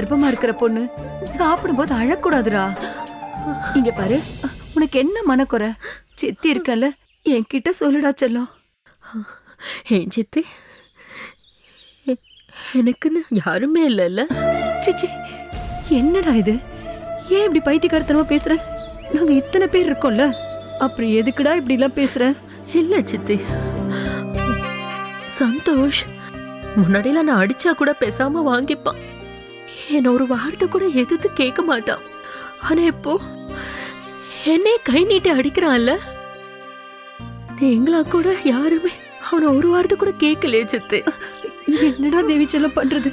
கர்ப்பமா இருக்கிற பொண்ணு சாப்பிடும்போது அழக்கூடாதுடா. இங்க பாரு உனக்கு என்ன மனக்குறை? சித்தி இருக்கல என்கிட்ட சொல்லுடா செல்லம். ஏன் சித்தி எனக்குன்னு யாருமே இல்லைல்ல? சிச்சி என்னடா இது? ஏன் இப்படி பைத்தியக்காரத்தனமா பேசுற? நாங்க இத்தனை பேர் இருக்கோம்ல அப்புறம் எதுக்குடா இப்படி எல்லாம் பேசுற? இல்ல சித்தி. சந்தோஷ் முன்னாடிலாம் நான் அடிச்சா கூட பேசாம வாங்கிப்பான். என்ன ஒரு வார்த்தை கூட எதிர்த்து கேட்க மாட்டான். ஆனா இப்போ என்னே கை நீட்டி அடிக்கிறான்ல? நீங்களா கூட யாருமே அவனை ஒரு வார்த்தை கூட கேட்கலையே சித்தி. என்னடா தேவி செல்லம் பண்றது?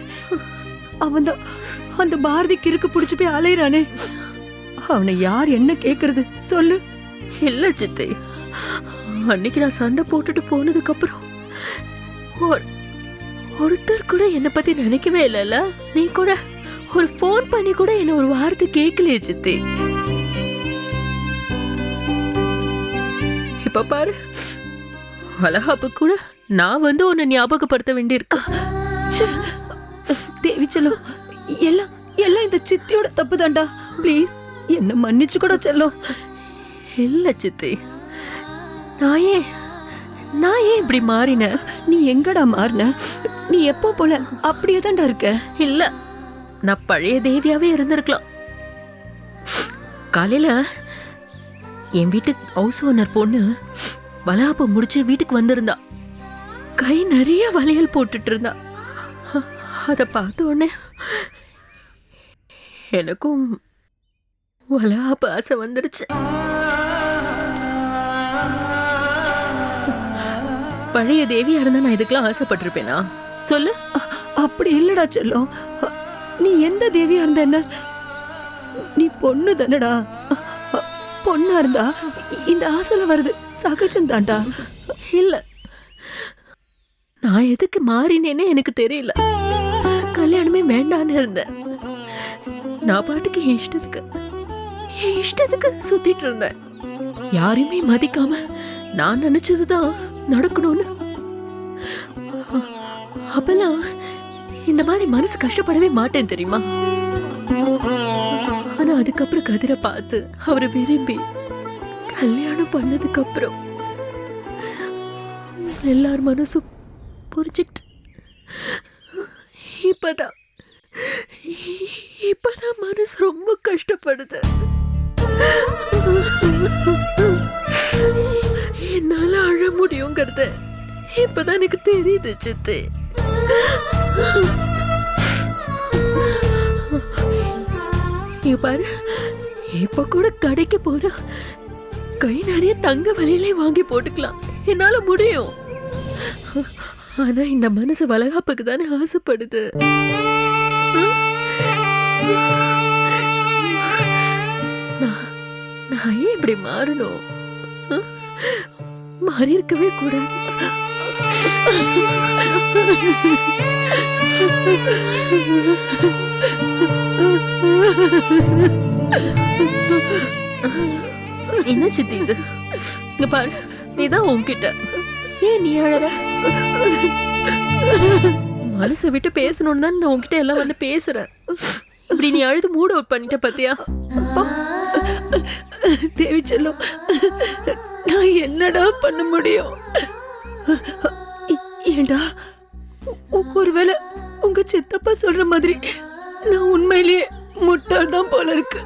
அவன் தான் அந்த பாரதி கிறுக்கு புடிச்சு போய் அலையிறானே. அவனை யார் என்ன கேக்குறது சொல்லு. இல்ல சித்தி. அன்னைக்கு நான் சண்டை போட்டுட்டு போனதுக்கு அப்புறம் ஒரு- ஒருத்தர் கூட என்னை பத்தி நினைக்கவே இல்லைல்ல? நீ கூட? ஒரு ஃபோன் பண்ணி கூட என்ன ஒரு வார்த்தை கேட்கலையே சித்தி. இப்ப பாரு. வளகாப்பு கூட நான் வந்து உன்னை ஞாபகப்படுத்த வேண்டியிருக்கு. தேவி செல்லம் எல்லாம் எல்லாம் இந்த சித்தியோட தப்பு தான்டா ப்ளீஸ் என்ன மன்னிச்சு கூட செல்லம். இல்ல சித்தி. நான் ஏன் நான் ஏன் இப்படி மாறினேன் நீ எங்கடா மாறின? நீ எப்போ போல அப்படியே தான்டா இருக்க? இல்ல. நான் பழைய தேவியாவே இருந்திருக்கலாம். காலையில என் வீட்டு ஹவுஸ் ஓனர் பொண்ணு வளாப்பு முடிச்சு வீட்டுக்கு வந்திருந்தா. கை நிறைய வளையல் போட்டுட்டு இருந்தா. அதை பார்த்த உடனே எனக்கும் வளாப்பு ஆசை வந்துருச்சு. பழைய தேவியா இருந்தா நான் இதுக்கெல்லாம் ஆசைப்பட்டிருப்பேனா? சொல்லு. அப்படி இல்லடா சொல்லும். நீ எந்த தேவியா இருந்த என்ன? நீ பொண்ணு தானடா. பொண்ணா இருந்தா இந்த ஆசைல வருது. சகஜம் தான்டா. இல்ல. நான் எதுக்கு மாறினேன்னு எனக்கு தெரியல. கல்யாணமே வேண்டான்னு இருந்தேன். நான் பாட்டுக்கு என் இஷ்டத்துக்கு என் இஷ்டத்துக்கு சுத்திட்டு இருந்தேன். யாரையுமே மதிக்காம நான் நினைச்சதுதான் நடக்கணும்னு. அப்பெல்லாம் இந்த மாதிரி மனசு கஷ்டப்படவே மாட்டேன் தெரியுமா? ஆனா அதுக்கப்புறம் கதிரை பார்த்து அவரை விரும்பி கல்யாணம் பண்ணதுக்கு அப்புறம் எல்லார் மனசும் புரிஞ்சுக்கிட்டு இப்பதான் இப்பதான் மனசு ரொம்ப கஷ்டப்படுது. என்னால அழ முடியுங்கிறது இப்பதான் எனக்கு தெரியுது சித்து. இங்க பாரு. இப்ப கூட கடைக்கு போனா கை நிறைய தங்க வலையிலே வாங்கி போட்டுக்கலாம். என்னால முடியும். ஆனா இந்த மனசு வளகாப்புக்கு தானே ஆசைப்படுது. நான் ஏன் இப்படி மாறணும்? மாறி இருக்கவே கூடாது. என்ன சித்தி இது? இங்க பாரு நீதான் உன்கிட்ட. ஏன் நீ அழற? மனசை விட்டு பேசணும்னு தான் நான் உன்கிட்ட எல்லாம் வந்து பேசுறேன். இப்படி நீ அழுது மூட் அவுட் பண்ணிட்ட பாத்தியா? தேவி செல்லம் நான் என்னடா பண்ண முடியும்? ஏண்டா? ஒருவேளை உங்க சித்தப்பா சொல்ற மாதிரி நான் உண்மையிலேயே முட்டாள் தான் போல இருக்கு.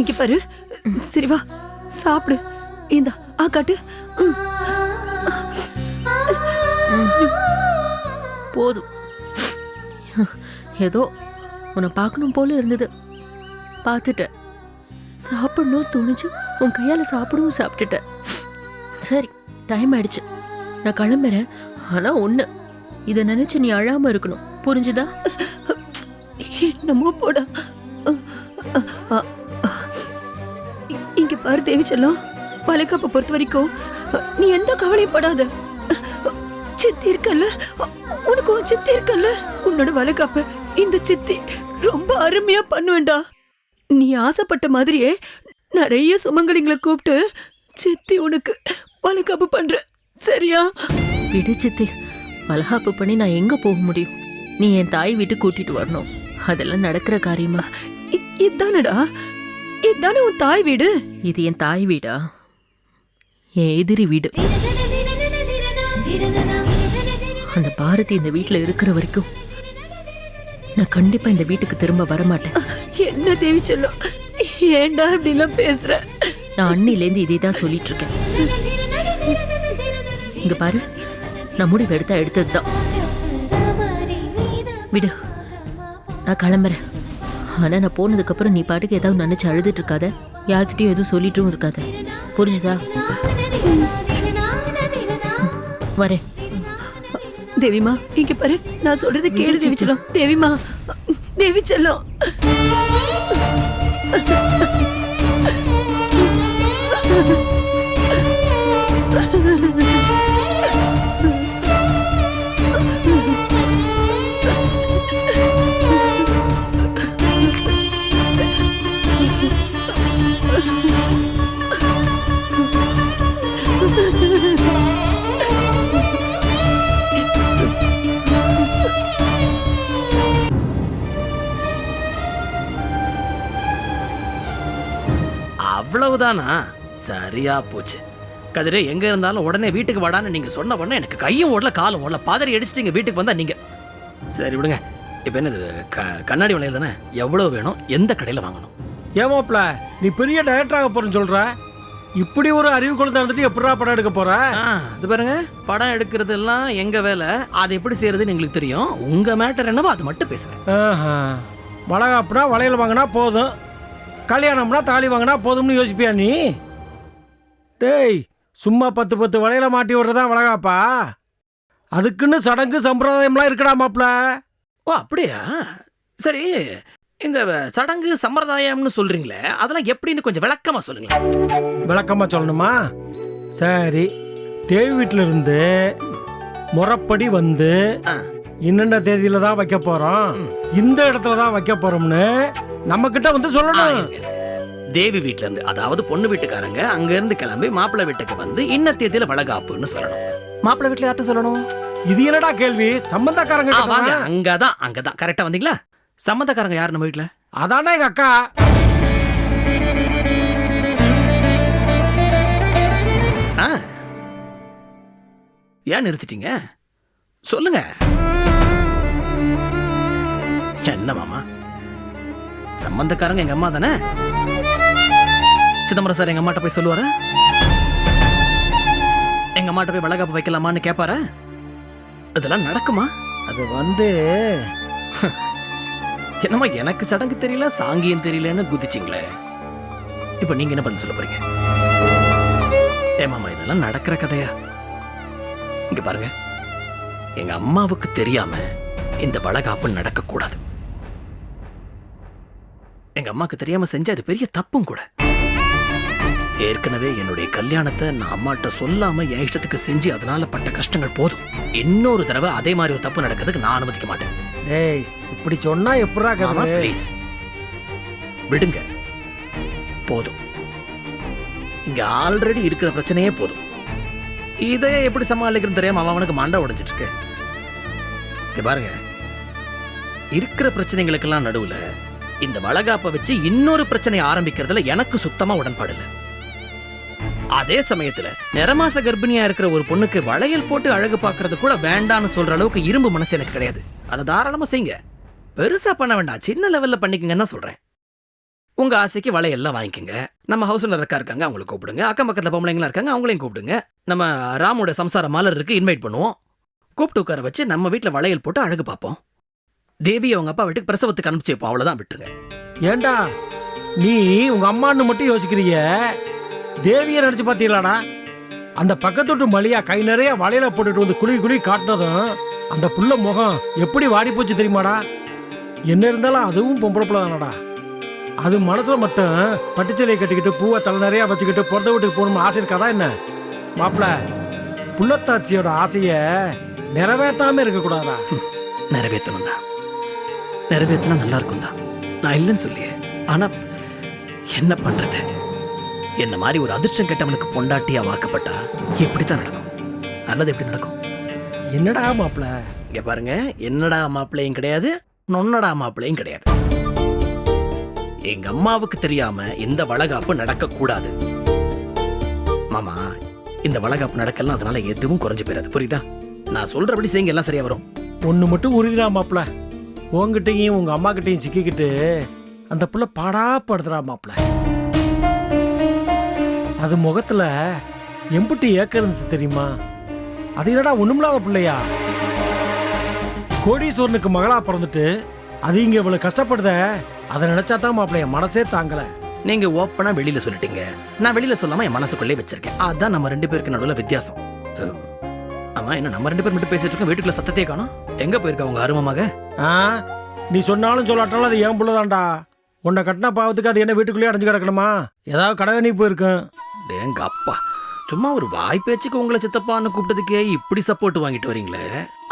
இங்க பாரு. சரி வா சாப்பிடு. இந்தா ஆ காட்டு. போதும். ஏதோ உன்னை பார்க்கணும் போல இருந்தது. பார்த்துட்டேன். சாப்பிடணும் தோணுச்சு உன் கையால் சாப்பிடவும் சாப்பிட்டுட்டேன். சரி டைம் ஆயிடுச்சு. நான் கிளம்புறேன். ஆனா ஒண்ணு இதை நினைச்சு நீ அழாம இருக்கணும். புரிஞ்சுதா? என்னமோ போடா. இங்க பாரு தேவி செல்லம். வளைகாப்பை பொறுத்த வரைக்கும் நீ எந்த கவலையும் படாத. சித்தி இருக்கல்ல? உனக்கு உன் சித்தி இருக்கல்ல? உன்னோட வளைகாப்ப இந்த சித்தி ரொம்ப அருமையா பண்ணுவேண்டா. நீ ஆசைப்பட்ட மாதிரியே நிறைய சுமங்கலிங்களை கூப்பிட்டு சித்தி உனக்கு வளைகாப்பு பண்ற சரியா? விடு சித்தி. வளகாப்பு பண்ணி நான் எங்க போக முடியும்? நீ என் தாய் வீட்டு கூட்டிட்டு வரணும். அதெல்லாம் நடக்கிற காரியமா? இதானடா? இதானே உன் தாய் வீடு? இது என் தாய் வீடா? என் எதிரி வீடு. அந்த பாரதி இந்த வீட்ல இருக்கிற வரைக்கும் நான் கண்டிப்பா இந்த வீட்டுக்கு திரும்ப வரமாட்டேன். என்ன தேவி செல்லம் ஏன்டா இப்படிலாம் பேசுற? நான் அன்னிலேருந்து இதே தான் சொல்லிட்டு இருக்கேன். இங்க பாரு நான் முடிவு எடுத்தா எடுத்ததுதான். விடு நான் கிளம்புறேன். ஆனா நான் போனதுக்கு அப்புறம் நீ பாட்டுக்கு ஏதாவது நினைச்சு அழுதுட்டு இருக்காத. யார்கிட்டயும் எதுவும் சொல்லிட்டும் இருக்காத. புரிஞ்சுதா? வரேன். தேவிமா இங்க பாரு நான் சொல்றது கேளு தேவி செல்லம் தேவிமா தேவி செல்லம் அவ்வளவுதானா? சரியா போச்சு. கதிரே எங்க இருந்தாலும் உடனே வீட்டுக்கு வாடான்னு நீங்க சொன்ன உடனே எனக்கு கையும் ஓடல காலும் ஓடல. பதறி அடிச்சுட்டு வீட்டுக்கு வந்தா நீங்க. சரி விடுங்க. இப்போ என்னது க கண்ணாடி வளையல் தானே? எவ்வளவு வேணும்? எந்த கடையில் வாங்கணும்? ஏமாப்ல நீ பெரிய டைரக்டர் ஆக போறேன்னு சொல்ற? இப்படி ஒரு அறிவு குழந்தை வந்துட்டு எப்படா படம் எடுக்க போற? இது பாருங்க. படம் எடுக்கிறது எல்லாம் எங்க வேலை? அதை எப்படி செய்யறதுன்னு எங்களுக்கு தெரியும். உங்க மேட்டர் என்னவோ அது மட்டும் பேசுறேன் ஆஹா. வளகாப்புனா வளையல் வாங்கினா போதும். கல்யாணம்னா தாலி வாங்கினா போதும்னு யோசிப்பியா நீ? டேய் சும்மா பத்து பத்து வளையல மாட்டி விடுறதா வளகாப்பா? அதுக்குன்னு சடங்கு சம்பிரதாயம்லாம் இருக்கடா மாப்ள. ஓ அப்படியா? சரி இந்த சடங்கு சம்பிரதாயம்னு சொல்றீங்களே அதெல்லாம் எப்படின்னு கொஞ்சம் விளக்கமா சொல்லுங்களேன். விளக்கமா சொல்லணுமா? சரி தேவி வீட்டில இருந்து முறைப்படி வந்து ஆ. இன்னென்ன தேதியில தான் வைக்க போறோம்? இந்த இடத்துல தான் வைக்க போறோம்னு நம்ம கிட்ட வந்து சொல்லணும். தேவி வீட்ல இருந்து அதாவது பொண்ணு வீட்டுக்காரங்க அங்க இருந்து கிளம்பி மாப்பிள்ளை வீட்டுக்கு வந்து இன்ன தேதியில வளகாப்புன்னு சொல்லணும். மாப்பிள்ளை வீட்டுல யார்ட்ட சொல்லணும்? இது என்னடா கேள்வி? சம்பந்தக்காரங்க வாங்க தானே? அங்கதான் அங்கதான். கரெக்டா வந்தீங்களா? சம்மந்தக்காரங்க யார் நம்ம வீட்டுல அதானே எங்க அக்கா. ஆ. ஏன் நிறுத்திட்டீங்க? சொல்லுங்க. என்ன மாமா? சம்பந்தக்காரங்க எங்க அம்மா தானே? சிதம்பரம் சார் எங்க அம்மாட்ட போய் சொல்லுவாரா? எங்க அம்மாட்ட போய் வளகாப்பு வைக்கலாமான்னு கேட்பாரா இதெல்லாம் நடக்குமா? அது வந்து என்னம்மா எனக்கு சடங்கு தெரியல சாங்கியம் தெரியலன்னு குதிச்சிங்களே. இப்போ நீங்க என்ன பதில் சொல்ல போறீங்க? ஏமாமா இதெல்லாம் நடக்கிற கதையா? இங்க பாருங்க. எங்க அம்மாவுக்கு தெரியாம இந்த வளகாப்பு நடக்க கூடாது எங்க அம்மாக்கு தெரியாம செஞ்ச அது பெரிய தப்பும் கூட. ஏற்கனவே என்னுடைய கல்யாணத்தை நான் அம்மாட்ட சொல்லாம என் இஷ்டத்துக்கு செஞ்சு அதனால பட்ட கஷ்டங்கள் போதும். இன்னொரு தடவை அதே மாதிரி ஒரு தப்பு நடக்கிறதுக்கு நான் அனுமதிக்க மாட்டேன். டேய் இப்படி சொன்னா எப்படா கதை? ப்ளீஸ் விடுங்க. போதும். இங்க ஆல்ரெடி இருக்கிற பிரச்சனையே போதும். இதை எப்படி சமாளிக்கிறது தெரியாம அவன் அவனுக்கு மண்டை உடைஞ்சிட்டு இருக்கு. பாருங்க. இருக்கிற பிரச்சனைகளுக்கெல்லாம் நடுவுல இந்த வளகாப்ப வச்சு இன்னொரு பிரச்சனை ஆரம்பிக்கிறதுல எனக்கு சுத்தமா உடன்பாடு இல்லை அதே சமயத்துல நிறமாச கர்ப்பிணியா இருக்கிற ஒரு பொண்ணுக்கு வளையல் போட்டு அழகு பார்க்கறது கூட வேண்டாம்னு சொல்ற அளவுக்கு இரும்பு மனசு எனக்கு கிடையாது. அதை தாராளமா செய்யுங்க. பெருசா பண்ண வேண்டாம். சின்ன லெவல்ல பண்ணிக்கங்கன்னு தான் சொல்றேன். உங்க ஆசைக்கு வளையெல்லாம் வாங்கிக்கோங்க. நம்ம ஹவுஸ் ஓனர் அக்கா இருக்காங்க அவங்களை கூப்பிடுங்க. அக்கம் பக்கத்துல பொம்பளைங்களா இருக்காங்க அவங்களையும் கூப்பிடுங்க. நம்ம ராமோட சம்சார மலர் இருக்கு இன்வைட் பண்ணுவோம். கூப்பிட்டு உட்கார வச்சு நம்ம வீட்டில் வளையல் போட்டு அழகு பார்ப்போம். தேவி அவங்க அப்பா வீட்டுக்கு பிரசவத்துக்கு அனுப்பிச்சு வைப்போம். அவ்வளவுதான் விட்டுருங்க. ஏண்டா? நீ உங்க அம்மான்னு மட்டும் யோசிக்கிறிய? தேவியை நினைச்சு பாத்தீங்களாடா? அந்த பக்கத்து வீட்டு மலியா கை நிறைய வளையல போட்டுட்டு வந்து குழி குழி காட்டினதும் அந்த புள்ள முகம் எப்படி வாடி போச்சு தெரியுமாடா? என்ன இருந்தாலும் அதுவும் பொம்பளை பிள்ளை தானடா. அது மனசுல மட்டும் பட்டுச்சலையை கட்டிக்கிட்டு பூவை தலை நிறைய வச்சுக்கிட்டு பிறந்த வீட்டுக்கு போகணும்னு ஆசை இருக்காதா என்ன? மாப்பிள புள்ளத்தாச்சியோட ஆசைய நிறைவேற்றாம இருக்கக்கூடாதா நிறைவேற்றணும் தான் நிறைவேற்றினா நல்லா இருக்கும் தான் நான் இல்லைன்னு சொல்லியே. ஆனா என்ன பண்றது? என்ன மாதிரி ஒரு அதிர்ஷ்டம் கெட்டவனுக்கு பொண்டாட்டியா வாக்கப்பட்டா எப்படித்தான் நடக்கும். நல்லது எப்படி நடக்கும்? என்னடா மாப்பிள? இங்க பாருங்க என்னடா மாப்பிள்ளையும் கிடையாது நொன்னடா மாப்பிள்ளையும் கிடையாது. எங்க அம்மாவுக்கு தெரியாம இந்த வளகாப்பு நடக்க கூடாது மாமா இந்த வளகாப்பு நடக்கலாம் அதனால எதுவும் குறைஞ்சு போயிடாது. புரியுதா? நான் சொல்றபடி செய்யுங்க எல்லாம் சரியா வரும். ஒன்று மட்டும் உறுதிடா மாப்பிள. உங்ககிட்டையும் உங்க அம்மா கிட்டையும் சிக்கிக்கிட்டு அந்த புள்ள பாடா படுத்துறா மாப்பிள்ள. அது முகத்துல எம்புட்டி ஏக்க இருந்துச்சு தெரியுமா? அது என்னடா ஒண்ணுமில்லாத பிள்ளையா? கோடீஸ்வரனுக்கு மகளா பிறந்துட்டு அது இங்க இவ்வளவு கஷ்டப்படுத? அதை நினைச்சா தான் மாப்பிள்ளைய மனசே தாங்கல. நீங்க ஓப்பனா வெளியில சொல்லிட்டீங்க. நான் வெளியில சொல்லாம என் மனசுக்குள்ளே வச்சிருக்கேன். அதான் நம்ம ரெண்டு பேருக்கு நடுவில் வித்தியாசம். அஹ், ஆமா என்ன நம்ம ரெண்டு பேர் மட்டும் பேசிட்டு இருக்கோம்? வீட்டுக்குள்ள சத்தத்தையே காணோம். எங்க போயிருக்கா உங்க அருமமாக ஆ நீ சொன்னாலும் சொல்லாட்டாலும் அது ஏன் புள்ளதான்டா. உன்னை கட்டின பாவத்துக்கு அது என்ன வீட்டுக்குள்ளேயே அடைஞ்சு கிடக்கணுமா? ஏதாவது கடகனி போயிருக்கும். எங்க அப்பா சும்மா ஒரு வாய் பேச்சுக்கு உங்களை சித்தப்பான்னு கூப்பிட்டதுக்கே இப்படி சப்போர்ட் வாங்கிட்டு வரீங்களே.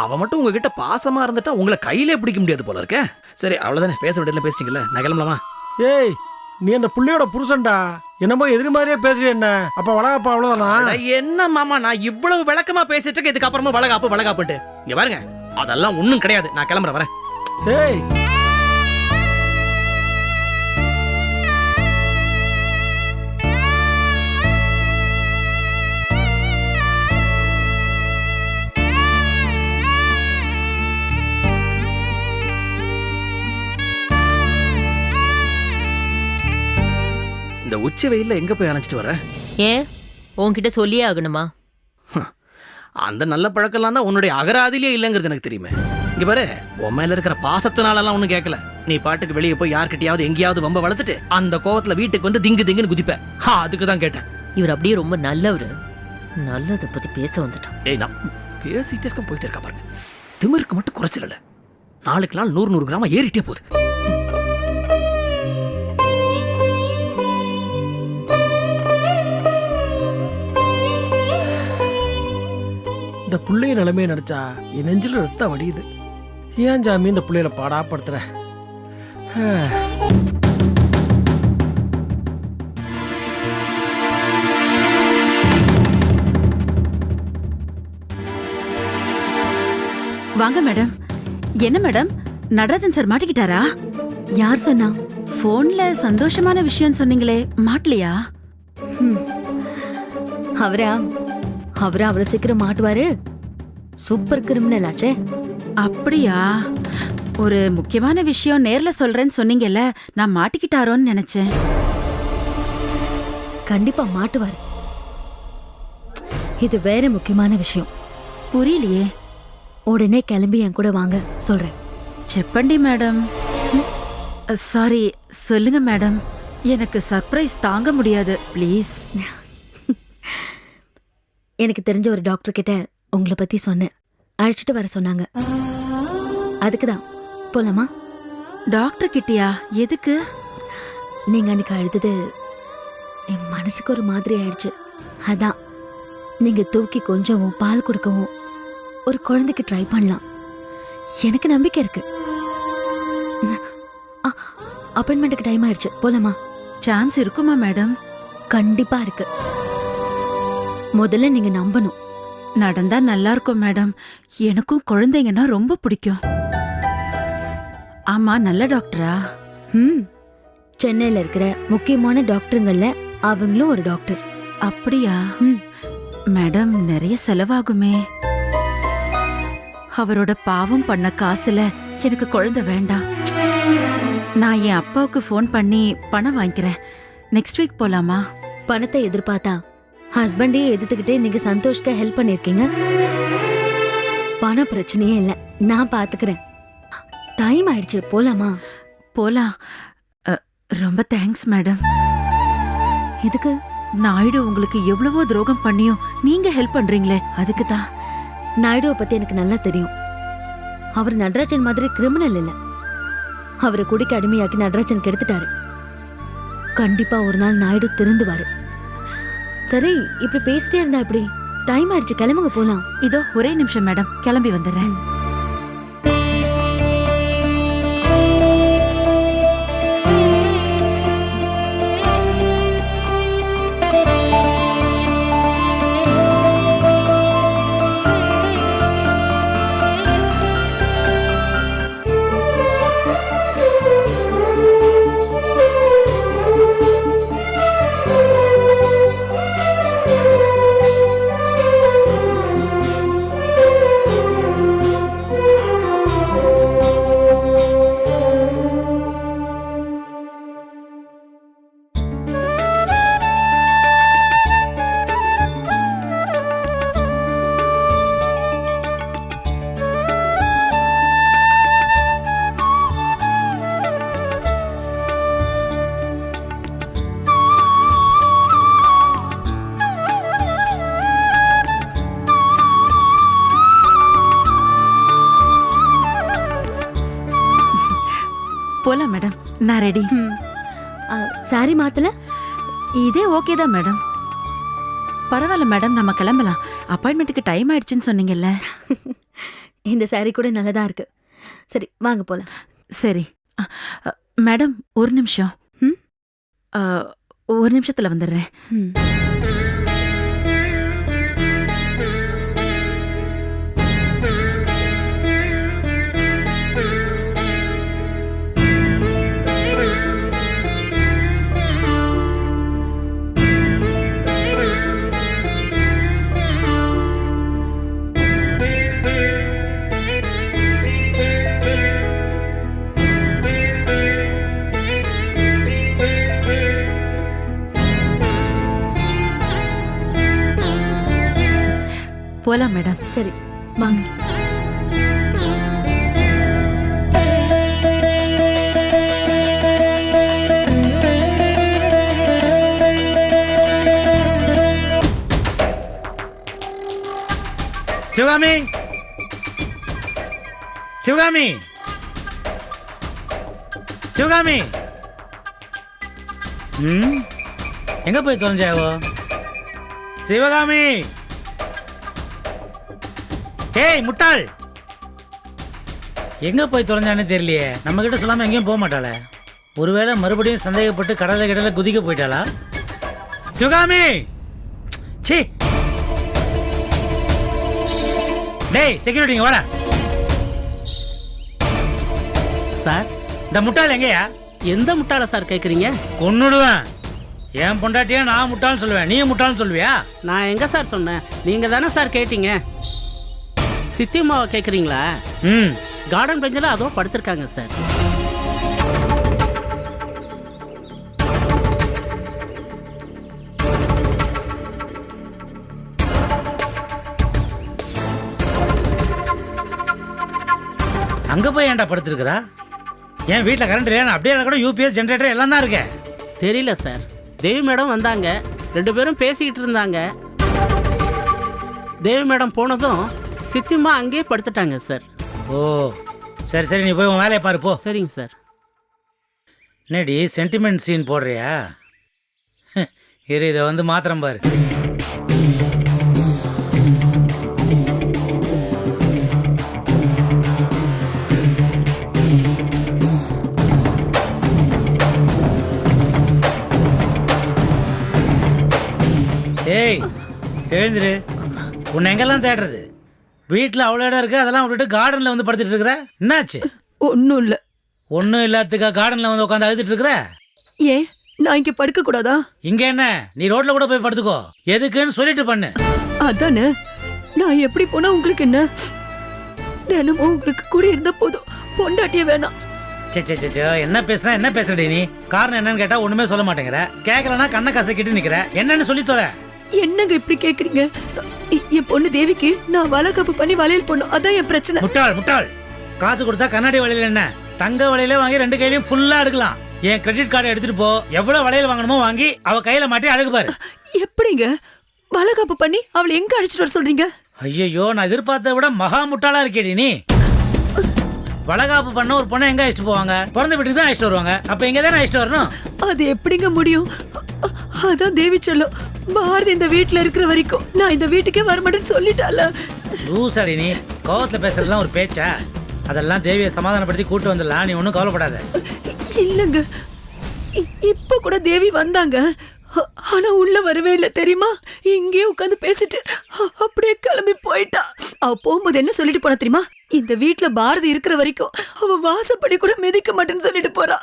அவ மட்டும் உங்ககிட்ட பாசமா இருந்துட்டா உங்களை கையிலே பிடிக்க முடியாது போல இருக்க. சரி அவ்வளவுதானே பேச விடல பேசிட்டீங்கல்ல நான் கிளம்பலாமா? ஏய் நீ அந்த புள்ளையோட புருஷன்டா. என்னமோ எதிரி மாதிரியே பேசுறிய என்ன? அப்ப வளகப்பா அவ்வளவுதானா? என்ன மாமா நான் இவ்வளவு விளக்கமா பேசிட்டு இருக்கேன் இதுக்கு அப்புறமா வளகாப்பு வளகாப்புட்டு இங்க பாருங்க. அதெல்லாம் ஒண்ணும் கிடையாது. நான் கிளம்புறேன் வரேன். ஏய். இந்த உச்சி வெயில்ல எங்க போய் அணைச்சிட்டு வர? ஏன்? உன்கிட்ட சொல்லியே ஆகணுமா? அந்த நல்ல பழக்கம்லாம் தான் உன்னுடைய அகராதிலே இல்லைங்கிறது எனக்கு தெரியுமே. இங்க பாரு உன் மேல இருக்கிற பாசத்தினாலலாம் ஒன்றும் கேட்கல. நீ பாட்டுக்கு வெளியே போய் யார்கிட்டயாவது எங்கேயாவது வம்ப வளர்த்துட்டு அந்த கோவத்துல வீட்டுக்கு வந்து திங்கு திங்குன்னு குதிப்ப. ஹா அதுக்கு தான் கேட்டேன். இவர் அப்படியே ரொம்ப நல்லவர். நல்லதை பத்தி பேச வந்துட்டான். டேய் நான் பேசிட்டே இருக்க போயிட்டே இருக்கா பாருங்க. திமிருக்கு மட்டும் குறைச்சல நாளுக்கு நாள் நூறு நூறு கிராமம் ஏறிட்டே போகுது. இந்த புள்ளைய நிலைமையை நினைச்சா என் நெஞ்சில ரத்தம் வடியுது. ஏன் ஜாமி இந்த புள்ளையில பாடா படுத்துற வாங்க மேடம். என்ன மேடம்? நடராஜன் சார் மாட்டிக்கிட்டாரா? யார் சொன்னா? போன்ல சந்தோஷமான விஷயம் சொன்னீங்களே மாட்டலையா? அவரா? அவரா அவ்வளவு சீக்கிரம் மாட்டுவாரு? சூப்பர் கிரிமினல் ஆச்சே. அப்படியா? ஒரு முக்கியமான விஷயம் நேர்ல சொல்றேன்னு சொன்னீங்கல்ல நான் மாட்டிக்கிட்டாரோன்னு நினைச்சேன். கண்டிப்பா மாட்டுவாரு. இது வேற முக்கியமான விஷயம். புரியலையே. உடனே கிளம்பி என் கூட வாங்க சொல்றேன். செப்பண்டி மேடம். சாரி சொல்லுங்க மேடம். எனக்கு சர்ப்ரைஸ் தாங்க முடியாது ப்ளீஸ். எனக்கு தெரிஞ்ச ஒரு டாக்டர் கிட்ட உங்களை பத்தி சொன்னேன். அழைச்சிட்டு வர சொன்னாங்க. அதுக்குதான். போலாமா? டாக்டர் கிட்டயா? எதுக்கு? நீங்க அன்னைக்கு அழுதது என் மனசுக்கு ஒரு மாதிரி ஆயிடுச்சு. அதான். நீங்க தூக்கி கொஞ்சவும் பால் கொடுக்கவும் ஒரு குழந்தைக்கு ட்ரை பண்ணலாம். எனக்கு நம்பிக்கை இருக்கு. அப்பாயின்மெண்ட்டுக்கு டைம் ஆயிடுச்சு. போலாமா? சான்ஸ் இருக்குமா மேடம் கண்டிப்பா இருக்கு. முதல்ல நீங்க நம்பணும். நடந்தா நல்லா இருக்கும் மேடம். எனக்கும் குழந்தைங்கன்னா ரொம்ப பிடிக்கும். ஆமா நல்ல டாக்டரா? ம் சென்னையில இருக்கிற முக்கியமான டாக்டருங்கள்ல அவங்களும் ஒரு டாக்டர். அப்படியா? ம். மேடம் நிறைய செலவாகுமே. அவரோட பாவம் பண்ண காசுல எனக்கு குழந்தை வேண்டாம். நான் என் அப்பாவுக்கு ஃபோன் பண்ணி பணம் வாங்கிக்கிறேன். நெக்ஸ்ட் வீக் போலாமா? பணத்தை எதிர்பார்த்தா ஹஸ்பண்டே எதிர்த்துக்கிட்டே நீங்க சந்தோஷ்க்கு ஹெல்ப் பண்ணிருக்கீங்க? பண பிரச்சனையே இல்ல. நான் பாத்துக்கிறேன். டைம் ஆயிடுச்சு. போலாமா? போலாம். ரொம்ப தேங்க்ஸ் மேடம் எதுக்கு? நாயுடு உங்களுக்கு எவ்வளவோ துரோகம் பண்ணியும் நீங்க ஹெல்ப் பண்றீங்களே அதுக்கு தான். நாயுடுவை பத்தி எனக்கு நல்லா தெரியும். அவர் நடராஜன் மாதிரி கிரிமினல் இல்ல. அவரை குடிக்க அடிமையாக்கி நடராஜன் கெடுத்துட்டாரு கண்டிப்பா ஒரு நாள் நாயுடு திருந்துவாரு. சரி இப்படி பேசிட்டே இருந்தா இப்படி டைம் ஆயிடுச்சு கிளம்புங்க போலாம். இதோ ஒரே நிமிஷம் மேடம். கிளம்பி வந்துடுறேன். நான் ரெடி. சாரி மாத்தல? இதே ஓகே தான் மேடம் பரவாயில்ல மேடம் நம்ம கிளம்பலாம். அப்பாயின்மெண்ட்டுக்கு டைம் ஆயிடுச்சுன்னு சொன்னீங்கல்ல. இந்த சாரி கூட நல்லதா இருக்கு. சரி வாங்க போலாம். சரி. மேடம் ஒரு நிமிஷம். ஒரு நிமிஷத்துல வந்துடுறேன். போலாம் மேடம் சரி வாங்க. சிவகாமி. சிவகாமி. சிவகாமி. ம்? எங்க போய் தொலைஞ்சாவோ? சிவகாமி. ஏய் முட்டாள்! எங்க போய் தொலைஞ்சானே தெரியலையே. நம்ம கிட்ட சொல்லாம எங்கேயும் போக மாட்டாளே. ஒருவேளை மறுபடியும் சந்தேகப்பட்டு கடலை கடலை குதிக்க போயிட்டாளா? சிவகாமி சீ டேய் செக்யூரிட்டிங்க வாடா. சார்? இந்த முட்டாள் எங்கயா? எந்த முட்டாள சார் கேட்குறீங்க கொன்னுடுவேன். என் பொண்டாட்டியா நான் முட்டாள்னு சொல்லுவேன். நீ முட்டாள்னு சொல்லுவியா? நான் எங்க சார் சொன்னேன்? நீங்க தானே சார் கேட்டீங்க? சித்திமாவை கேட்குறீங்களா ம். கார்டன் பெஞ்சில் அதுவும் படுத்திருக்காங்க சார் அங்க போய் ஏன்டா படுத்துருக்குறா? என் வீட்டில் கரண்ட் இல்லையா? அப்படியே கூட யூபிஎஸ் ஜென்ரேட்டர் எல்லாம் தான் இருக்கேன் தெரியல சார் தேவி மேடம் வந்தாங்க. ரெண்டு பேரும் பேசிக்கிட்டு இருந்தாங்க. தேவி மேடம் போனதும் சித்திமா அங்கேயே படுத்துட்டாங்க சார். ஓ சரி சரி நீ போய் உன் வேலையை பாரு போ. சரிங்க சார். என்னடி சென்டிமெண்ட் சீன் போடுறியா? இரு இதை வந்து மாத்திரம் பாரு. ஏய் எழுந்துரு. உன்னை எங்கெல்லாம் தேடுறது? வீட்டில் அவ்வளோ இடம் இருக்கு அதெல்லாம் விட்டுட்டு கார்டனில் வந்து படுத்துட்டு இருக்கிற? என்னாச்சு? ஒன்றும் இல்லை. ஒன்றும் இல்லாததுக்கா கார்டனில் வந்து உட்காந்து அழுதுட்டு இருக்கிற? ஏன்? நான் இங்க படுக்க கூடாதா? இங்க என்ன? நீ ரோட்ல கூட போய் படுத்துக்கோ. எதுக்குன்னு சொல்லிட்டு பண்ணு. அதானே? நான் எப்படி போனா உங்களுக்கு என்ன? தினமும் உங்களுக்கு கூட இருந்தா போதும். பொண்டாட்டிய வேணாம். என்ன பேசுற? என்ன பேசுறடி நீ? காரணம் என்னன்னு கேட்டா ஒண்ணுமே சொல்ல மாட்டேங்கிற. கேட்கலனா கண்ணை கசக்கிட்டு நிக்கிற. என்னன்னு சொல்லி தொலை. என்னங்க இப்படி கேக்குறீங்க? என் பொண்ணு தேவிக்கு நான் வளகாப்பு பண்ணி வளையல் பொண்ணு அதான் என் பிரச்சனை. முட்டாள் முட்டாள். காசு கொடுத்தா கண்ணாடி வளையல் என்ன? தங்க வளையல வாங்கி ரெண்டு கையிலயும் ஃபுல்லா எடுக்கலாம். என் கிரெடிட் கார்டை எடுத்துட்டு போ. எவ்வளவு வளையல் வாங்கணுமோ வாங்கி அவ கையில மாட்டி அழகு பாரு. எப்படிங்க? வளகாப்பு பண்ணி அவளை எங்க அழைச்சிட்டு வர சொல்றீங்க? ஐயோ நான் எதிர்பார்த்ததை விட மகா முட்டாளா இருக்கேடி நீ. வளகாப்பு பண்ண ஒரு பொண்ணை எங்க அழைச்சிட்டு போவாங்க? பிறந்த வீட்டுக்கு தான் அழைச்சிட்டு வருவாங்க. அப்ப இங்க தானே அழைச்சிட்டு வரணும்? அது எப்படிங்க முடியும்? அதான் தேவி சொல்லும். பாரதி இந்த வீட்ல இருக்கிற வரைக்கும் நான் இந்த வீட்டுக்கே வரமாட்டேன்னு சொல்லிட்டால லூசாடி நீ. கோவத்துல பேசுறதுலாம் ஒரு பேச்சா? அதெல்லாம் தேவியை சமாதானப்படுத்தி கூட்டு வந்துடலாம் நீ ஒன்றும் கவலைப்படாத. இல்லங்க. இப்ப கூட தேவி வந்தாங்க. ஆனா உள்ள வரவே இல்லை தெரியுமா? இங்கேயே உட்காந்து பேசிட்டு அப்படியே கிளம்பி போயிட்டா. அவ போகும்போது என்ன சொல்லிட்டு போனா தெரியுமா? இந்த வீட்ல பாரதி இருக்கிற வரைக்கும் அவ வாசப்படி கூட மிதிக்க மாட்டேன்னு சொல்லிட்டு போறா.